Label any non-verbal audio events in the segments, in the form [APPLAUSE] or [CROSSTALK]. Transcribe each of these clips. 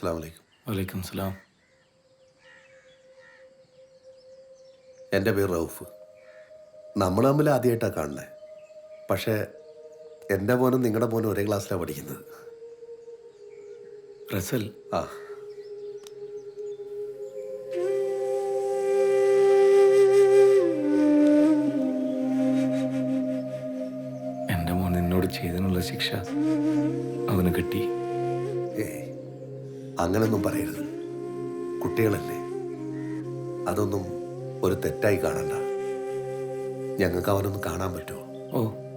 അസ്സാം വലൈക്കും വലൈക്കും സലാം. എന്റെ പേര് റൗഫ്. നമ്മൾ തമ്മിൽ ആദ്യമായിട്ടാണ് കാണുന്നത് പക്ഷേ എന്റെ മോനും നിങ്ങളുടെ മോനും ഒരേ ക്ലാസ്സിലാണ് പഠിക്കുന്നത്. റസൽ. ആ. എന്റെ മോൻ എന്നോട് ചെയ്തതിനുള്ള ശിക്ഷ അവന് കിട്ടി. ഏയ്. അങ്ങനൊന്നും പറയരുത്. കുട്ടികളല്ലേ? അതൊന്നും ഒരു തെറ്റായി കാണണ്ട. ഞങ്ങൾക്ക് അവനൊന്ന് കാണാൻ പറ്റുമോ? ഓ.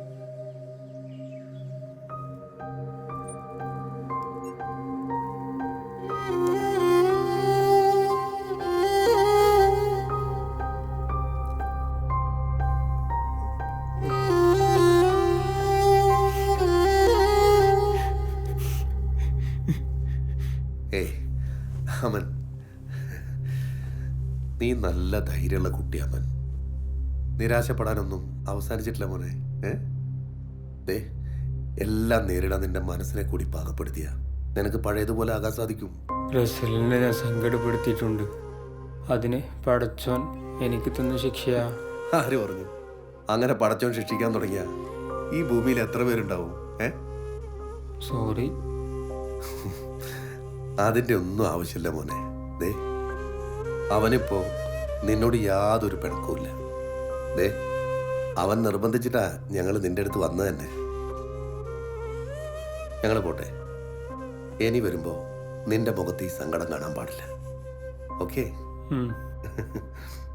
ഏയ് അമൻ. നീ നല്ല ധൈര്യമുള്ള കുട്ടി അമൻ. നിരാശപ്പെടാനൊന്നും അവസാനിച്ചിട്ടില്ല മോനെ ഏ? എല്ലാം നേരിടാൻ നിന്റെ മനസ്സിനെ കൂടി പാകപ്പെടുത്തിയ. നിനക്ക് പഴയതുപോലെ ആകാൻ സാധിക്കും. റസലിനെ ഞാൻ സങ്കടപ്പെടുത്തിയിട്ടുണ്ട്. അതിന് പടച്ചോൻ എനിക്ക് തന്ന ശിക്ഷയാ. ആര് പറഞ്ഞു? അങ്ങനെ പടച്ചോൻ ശിക്ഷിക്കാൻ തുടങ്ങിയ? ഈ ഭൂമിയിൽ എത്ര പേരുണ്ടാവും ഏ? സോറി. [LAUGHS] അതിന്റെ ഒന്നും ആവശ്യമില്ല മോനെ. ദേ അവനിപ്പോ നിന്നോട് യാതൊരു പിണക്കവുമില്ല. ദേ അവൻ നിർബന്ധിച്ചിട്ടാ ഞങ്ങൾ നിന്റെ അടുത്ത് വന്നത് തന്നെ. ഞങ്ങൾ പോട്ടെ. ഇനി വരുമ്പോ നിന്റെ മുഖത്ത് ഈ സങ്കടം കാണാൻ പാടില്ല. ഓക്കേ. [LAUGHS]